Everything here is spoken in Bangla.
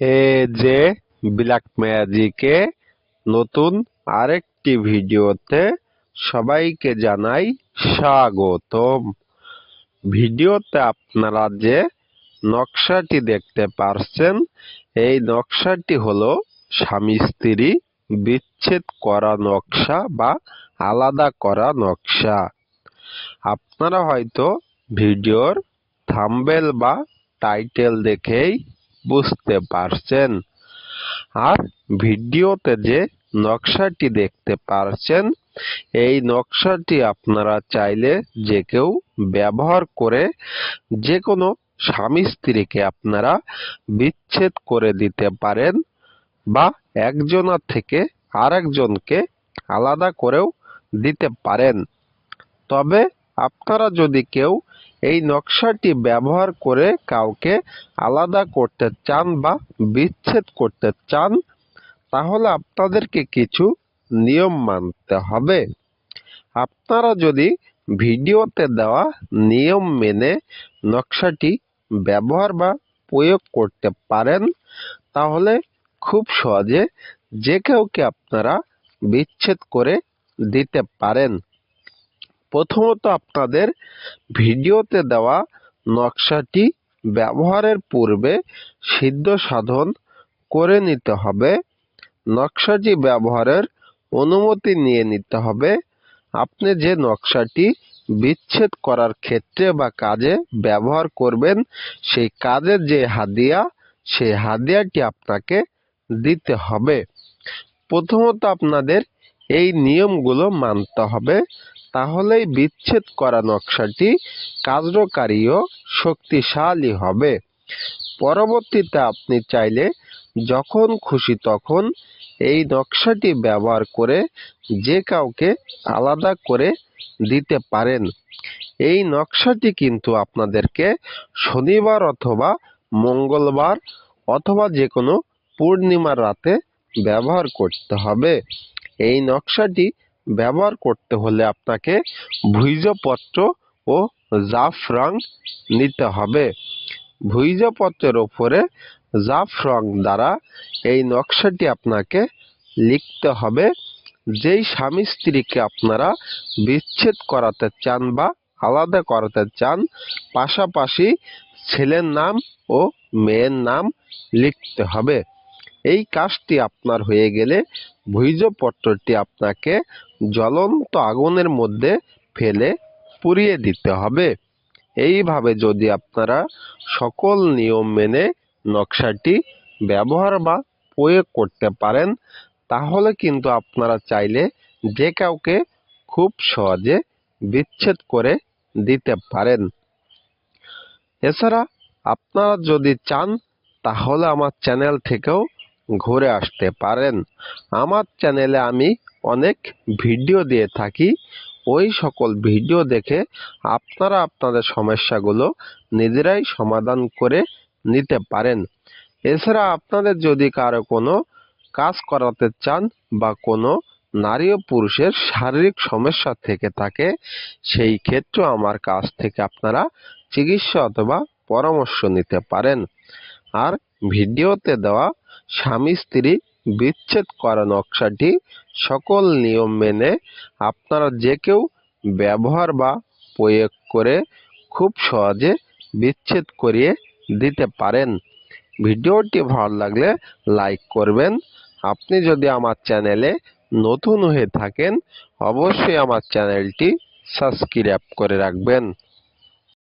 এ যে ব্ল্যাক ম্যাজিকে নতুন আরেকটি ভিডিওতে সবাইকে জানাই স্বাগতম। ভিডিওতে আপনারা যে নকশাটি দেখতে পারছেন, এই নকশাটি হলো স্বামী স্ত্রী বিচ্ছেদ করা নকশা বা আলাদা করা নকশা। আপনারা হয়তো ভিডিওর থাম্বেল বা টাইটেল দেখেই বুঝতে পারছেন? আর ভিডিওতে যে নকশাটি দেখতে পারছেন, এই নকশাটি আপনারা চাইলে যে কেউ ব্যবহার করে যে কোনো স্বামী স্ত্রীকে আপনারা বিচ্ছেদ করে দিতে পারেন বা একজনের থেকে আরেকজনকে আলাদা করেও দিতে পারেন। তবে আপনারা যদি কেউ এই নকশাটি ব্যবহার করে কাউকে আলাদা করতে চান বা বিচ্ছেদ করতে চান, তাহলে আপনাদেরকে কিছু নিয়ম মানতে হবে। আপনারা যদি ভিডিওতে দেওয়া নিয়ম মেনে নকশাটি ব্যবহার বা প্রয়োগ করতে পারেন, তাহলে খুব সহজে যে কাউকে আপনারা বিচ্ছেদ করে দিতে পারেন। প্রথমত আপনাদের ভিডিওতে দেওয়া নকশাটি ব্যবহারের পূর্বে সিদ্ধ সাধন করে নিতে হবে। নকশাটি ব্যবহারের অনুমতি নিয়ে নিতে হবে। আপনি যে নকশাটি বিচ্ছেদ করার ক্ষেত্রে বা কাজে ব্যবহার করবেন, সেই কাজের যে হাদিয়া, সেই হাদিয়াটি আপনাকে দিতে হবে। প্রথমত আপনাদের এই নিয়মগুলো মানতে হবে। তাহলেই বিচ্ছেদ করা নকশাটি কার্যকারী ও শক্তিশালী হবে। পরবর্তীতে আপনি চাইলে যখন খুশি তখন এই নকশাটি ব্যবহার করে যে কাউকে আলাদা করে দিতে পারেন। এই নকশাটি কিন্তু আপনাদেরকে শনিবার অথবা মঙ্গলবার অথবা যে কোনো পূর্ণিমার রাতে ব্যবহার করতে হবে। এই নকশাটি ব্যবহার করতে হলে আপনাকে ভুইজপত্র ও জাফরাং নিতে হবে। ভুইজপত্রের ওপরে জাফরং দ্বারা এই নকশাটি আপনাকে লিখতে হবে। যেই স্বামী স্ত্রীকে আপনারা বিচ্ছেদ করাতে চান বা আলাদা করাতে চান, পাশাপাশি ছেলের নাম ও মেয়ের নাম লিখতে হবে। এই কাজটি আপনার হয়ে গেলে ভুইজপত্রটি আপনাকে জ্বলন্ত আগুনের মধ্যে ফেলে পুড়িয়ে দিতে হবে। এইভাবে যদি আপনারা সকল নিয়ম মেনে নকশাটি ব্যবহার বা প্রয়োগ করতে পারেন, তাহলে কিন্তু আপনারা চাইলে যে কাউকে খুব সহজে বিচ্ছেদ করে দিতে পারেন। এছাড়া আপনারা যদি চান, তাহলে আমার চ্যানেল থেকেও ঘুরে আসতে পারেন। আমার চ্যানেলে আমি অনেক ভিডিও দিয়ে থাকি। ওই সকল ভিডিও দেখে আপনারা আপনাদের সমস্যাগুলো নিজেরাই সমাধান করে নিতে পারেন। এছাড়া আপনাদের যদি কারও কোনো কাজ করাতে চান বা কোনো নারী ও পুরুষের শারীরিক সমস্যা থেকে থাকে, সেই ক্ষেত্রে আমার কাছ থেকে আপনারা চিকিৎসা অথবা পরামর্শ নিতে পারেন। আর ভিডিওতে দেওয়া স্বামী স্ত্রী বিচ্ছেদ করা নকশাটি সকল নিয়ম মেনে আপনারা যে কেউ ব্যবহার বা প্রয়োগ করে খুব সহজে বিচ্ছেদ করিয়ে দিতে পারেন। ভিডিওটি ভালো লাগলে লাইক করবেন। আপনি যদি আমার চ্যানেলে নতুন হয়ে থাকেন, অবশ্যই আমার চ্যানেলটি সাবস্ক্রাইব করে রাখবেন।